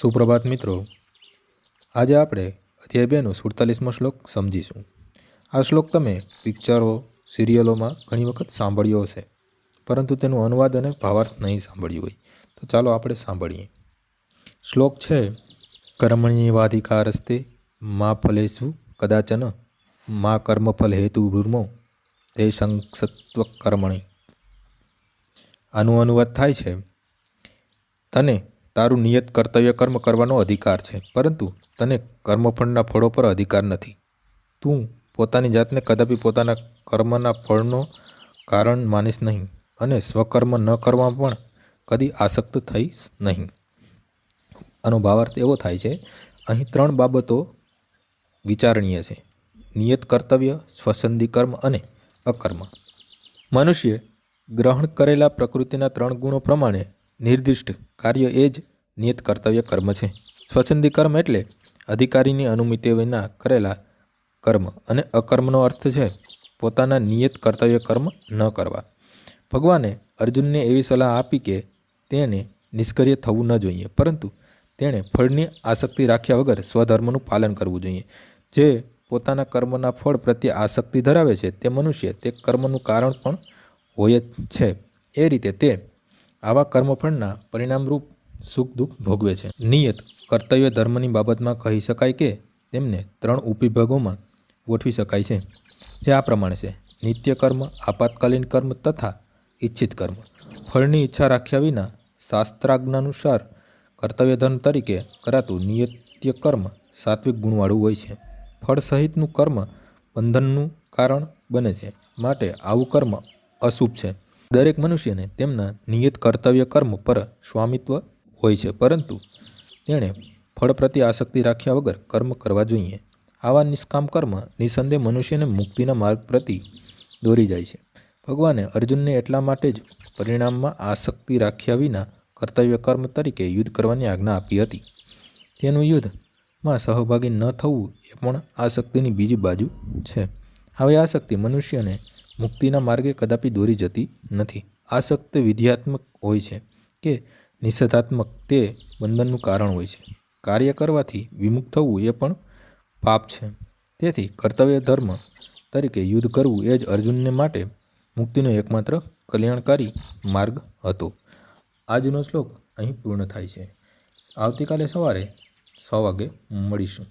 સુપ્રભાત મિત્રો, આજે આપણે અધ્યાય બેનો સુડતાલીસમો શ્લોક સમજીશું. આ શ્લોક તમે પિક્ચરો, સિરિયલોમાં ઘણી વખત સાંભળ્યો હશે, પરંતુ તેનું અનુવાદ અને ભાવાર્થ નહીં સાંભળ્યું હોય. તો ચાલો આપણે સાંભળીએ. શ્લોક છે, કર્મણ્યવાધિકારસ્તે મા ફલેશુ કદાચન, મા કર્મફલ હેતુ ભૂર્મો તે સંસત્વ કર્મણી આનું અનુવાદ થાય છે, તને તારું નિયત કર્તવ્ય કર્મ કરવાનો અધિકાર છે, પરંતુ તને કર્મફળના ફળો પર અધિકાર નથી. તું પોતાની જાતને કદાપી પોતાના કર્મના ફળનો કારણ માનીશ નહીં અને સ્વકર્મ ન કરવા પણ કદી આસક્ત થઈશ નહીં. આનો ભાવાર્થ એવો થાય છે, અહીં ત્રણ બાબતો વિચારણીય છે. નિયત કર્તવ્ય સ્વસંદી કર્મ અને અકર્મ. મનુષ્ય ગ્રહણ કરેલા પ્રકૃતિના ત્રણ ગુણો પ્રમાણે નિર્દિષ્ટ કાર્ય એ જ નિયત કર્તવ્ય કર્મ છે. સ્વચ્છંદી કર્મ એટલે અધિકારીની અનુમતિ વિના કરેલા કર્મ અને અકર્મનો અર્થ છે પોતાના નિયત કર્તવ્ય કર્મ ન કરવા. ભગવાને અર્જુનને એવી સલાહ આપી કે તેને નિષ્ક્રિય થવું ન જોઈએ, પરંતુ તેણે ફળની આસક્તિ રાખ્યા વગર સ્વધર્મનું પાલન કરવું જોઈએ. જે પોતાના કર્મના ફળ પ્રત્યે આસક્તિ ધરાવે છે, તે મનુષ્ય તે કર્મનું કારણ પણ હોય જ છે. એ રીતે તે આવા કર્મફળના પરિણામરૂપ સુખ, દુઃખ ભોગવે છે. નિયત કર્તવ્ય ધર્મની બાબતમાં કહી શકાય કે તેમને ત્રણ ઉપવિભાગોમાં ગોઠવી શકાય છે, જે આ પ્રમાણે છે. નિત્ય કર્મ, આપાતકાલીન કર્મ તથા ઈચ્છિત કર્મ. ફળની ઈચ્છા રાખ્યા વિના શાસ્ત્રાજ્ઞાનુસાર કર્તવ્ય ધર્મ તરીકે કરાતું નિયત્ય કર્મ સાત્વિક ગુણવાળું હોય છે. ફળ સહિતનું કર્મ બંધનનું કારણ બને છે. માટે આવું કર્મ અશુભ છે. દરેક મનુષ્યને તેમના નિયત કર્તવ્ય કર્મ પર સ્વામિત્વ હોય છે, પરંતુ તેણે ફળ પ્રત્યે આસક્તિ રાખ્યા વગર કર્મ કરવા જોઈએ. આવા નિષ્કામ કર્મ નિસંદેહ મનુષ્યને મુક્તિના માર્ગ પ્રતિ દોરી જાય છે. ભગવાને અર્જુનને એટલા માટે જ પરિણામમાં આસક્તિ રાખ્યા વિના કર્તવ્ય કર્મ તરીકે યુદ્ધ કરવાની આજ્ઞા આપી હતી. તેનું યુદ્ધમાં સહભાગી ન થવું એ પણ આસક્તિની બીજી બાજુ છે. આવી આસક્તિ મનુષ્યને મુક્તિના માર્ગે કદાપી દોરી જતી નથી. આસક્તિ વિધ્યાત્મક હોય છે કે નિષેધાત્મક તે બંધનનું કારણ હોય છે. કાર્ય કરવાથી વિમુખ થવું એ પણ પાપ છે. તેથી કર્તવ્ય ધર્મ તરીકે યુદ્ધ કરવું એ જ અર્જુનને માટે મુક્તિનો એકમાત્ર કલ્યાણકારી માર્ગ હતો. આજનો શ્લોક અહીં પૂર્ણ થાય છે. આવતીકાલે સવારે છ વાગે મળીશું.